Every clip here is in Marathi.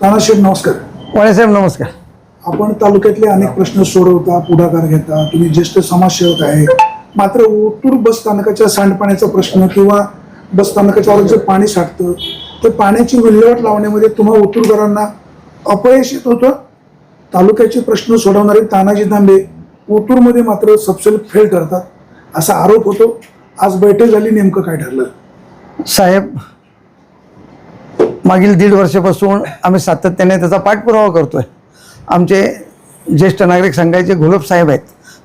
तानाशेठ नमस्कार. वाणीसाहेब नमस्कार. आपण तालुक्यातले अनेक प्रश्न सोडवता पुढाकार घेता तुम्ही ज्येष्ठ समाजसेवक आहे. मात्र ओतूर बस स्थानकाच्या सांडपाण्याचा प्रश्न किंवा बस स्थानकाच्या वर जे पाणी साठतं ते पाण्याची विल्हेवाट लावण्यामध्ये तुम्हा ओतूरकरांना अपयश येत होतं? तालुक्याचे प्रश्न सोडवणारे तानाजी तांबे ओतूरमध्ये मात्र सबसेल फेल ठरतात असा आरोप होतो. आज बैठक झाली नेमकं काय ठरलं? साहेब मागील दीड वर्षापासून आम्ही सातत्याने त्याचा पाठपुरावा करतोय. आमचे ज्येष्ठ नागरिक संघाचे घोलप साहेब आहेत.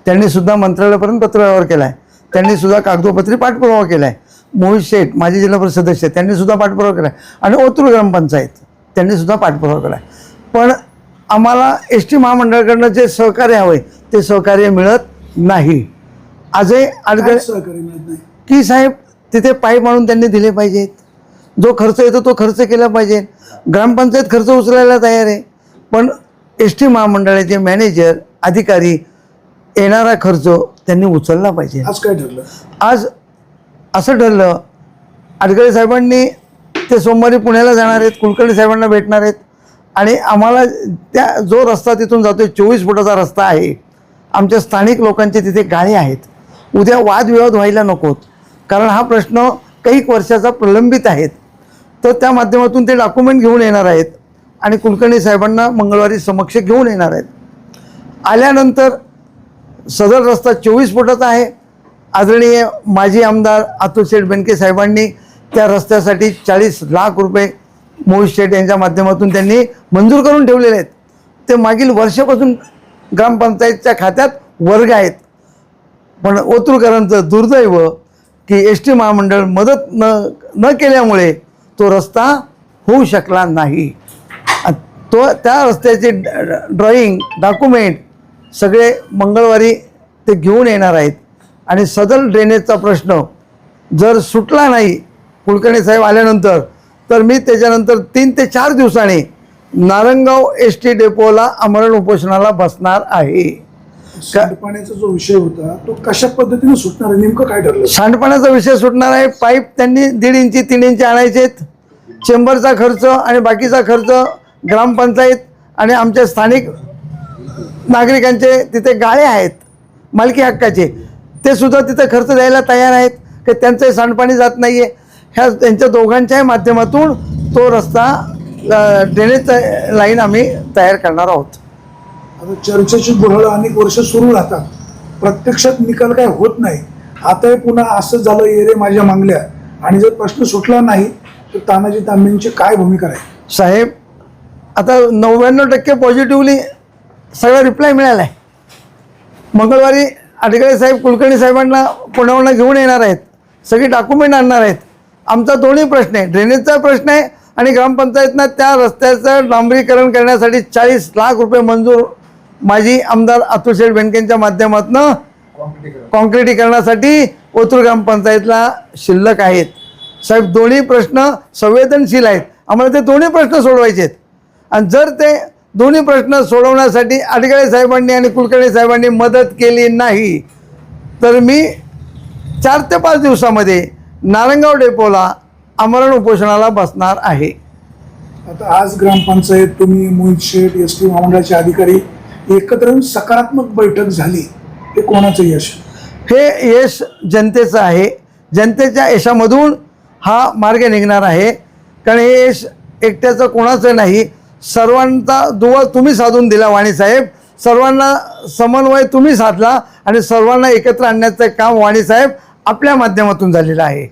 त्यांनी सुद्धा मंत्रालयापर्यंत पत्रव्यवहार केला आहे त्यांनी सुद्धा कागदोपत्री पाठपुरावा केला आहे मोहित शेठ माजी जिल्हा परिषद सदस्य आहेत, त्यांनी सुद्धा पाठपुरावा केला आहे आणि ओतूर ग्रामपंचायत त्यांनी सुद्धा पाठपुरावा केला आहे पण आम्हाला एस टी महामंडळाकडनं जे सहकार्य हवं ते सहकार्य मिळत नाही. आजही नाही? की साहेब तिथे पाईप आणून त्यांनी दिले पाहिजेत. जो खर्च येतो तो खर्च केला पाहिजे. ग्रामपंचायत खर्च उचलायला तयार आहे. पण एस टी महामंडळाचे मॅनेजर अधिकारी येणारा खर्च त्यांनी उचलला पाहिजे. आज काय ठरलं? आज असं ठरलं अडगळे साहेबांनी ते सोमवारी पुण्याला जाणार आहेत कुलकर्णी साहेबांना भेटणार आहेत. आणि आम्हाला त्या जो रस्ता तिथून जातो चोवीस फुटाचा रस्ता आहे. आमच्या स्थानिक लोकांचे तिथे गाळे आहेत. उद्या वादविवाद व्हायला नकोत. कारण हा प्रश्न काही वर्षाचा प्रलंबित आहेत. तर त्या माध्यमातून ते डॉक्युमेंट घेऊन येणार आहेत. आणि कुलकर्णी साहेबांना मंगळवारी समक्ष घेऊन येणार आहेत. आल्यानंतर सदर रस्ता चोवीस फुटाचा आहे. आदरणीय माजी आमदार अतुल शेठ बेनके साहेबांनी त्या रस्त्यासाठी चाळीस लाख रुपये मोहित शेठ यांच्या माध्यमातून त्यांनी मंजूर करून ठेवलेले आहेत. ते मागील वर्षापासून ग्रामपंचायतच्या खात्यात वर्ग आहेत. पण ओतूरकरांचं दुर्दैव की एस टी महामंडळ मदत न न केल्यामुळे तो रस्ता होऊ शकला नाही. तो त्या रस्त्याचे ड्रॉइंग डॉक्युमेंट सगळे मंगळवारी ते घेऊन येणार आहेत. आणि सदर ड्रेनेजचा प्रश्न जर सुटला नाही कुलकर्णी साहेब आल्यानंतर तर मी त्याच्यानंतर तीन ते चार दिवसांनी नारंगाव एस टी डेपोला आमरण उपोषणाला बसणार आहे. सांडपाण्याचा जो विषय होता तो कशा पद्धतीने सुटणार आहे? नेमकं काय ठरलं? सांडपाण्याचा विषय सुटणार आहे. पाईप त्यांनी दीड इंची तीन इंची आणायचे आहेत. चेंबरचा खर्च आणि बाकीचा खर्च ग्रामपंचायत आणि आमच्या स्थानिक नागरिकांचे तिथे गाळे आहेत मालकी हक्काचे. ते सुद्धा तिथे खर्च द्यायला तयार आहेत की त्यांचं सांडपाणी जात नाही आहे ह्या त्यांच्या दोघांच्याही माध्यमातून तो रस्ता ड्रेनेजचा लाईन आम्ही तयार करणार आहोत. आता चर्चेची गुऱ्हाळ अनेक वर्ष सुरू राहतात. प्रत्यक्षात निकाल काय होत नाही. आताही पुन्हा असं झालं ये रे माझ्या मागल्या. आणि जर प्रश्न सुटला नाही तर तानाजी तांबेंची काय भूमिका आहे साहेब आता नव्याण्णव टक्के पॉझिटिव्हली सगळा रिप्लाय मिळाला आहे मंगळवारी अडगळे साहेब कुलकर्णी साहेबांना पुण्यावरनं घेऊन येणार आहेत. सगळी डॉक्युमेंट आणणार आहेत. आमचा दोन्ही प्रश्न आहे. ड्रेनेजचा प्रश्न आहे आणि ग्रामपंचायतनं त्या रस्त्याचं डांबरीकरण करण्यासाठी चाळीस लाख रुपये मंजूर माजी आमदार अतुल शेठ बेनकेंच्या माध्यमातून कॉन्क्रिटीकरणासाठी ओतूर ग्रामपंचायतला शिल्लक आहेत. साहेब दोन्ही प्रश्न संवेदनशील आहेत. आम्हाला ते दोन्ही प्रश्न सोडवायचे आहेत आणि जर ते दोन्ही प्रश्न सोडवण्यासाठी अडगळे साहेबांनी आणि कुलकर्णी साहेबांनी मदत केली नाही तर मी चार ते पाच दिवसामध्ये नारंगाव डेपोला आमरण उपोषणाला बसणार आहे. आता आज ग्रामपंचायत तुम्ही मोहित शेठ एस टी महामंडळाचे अधिकारी एकत्र येऊन सकारात्मक बैठक झाली हे कोणाचं यश? हे यश जनतेचं आहे. जनतेच्या यशामधून हा मार्ग निघणार आहे. कारण हे यश एकट्याचं कोणाचं नाही सर्वांचा दुवा तुम्ही साधून दिला वाणीसाहेब सर्वांना समन्वय तुम्ही साधला आणि सर्वांना एकत्र आणण्याचं काम वाणीसाहेब आपल्या माध्यमातून झालेलं आहे.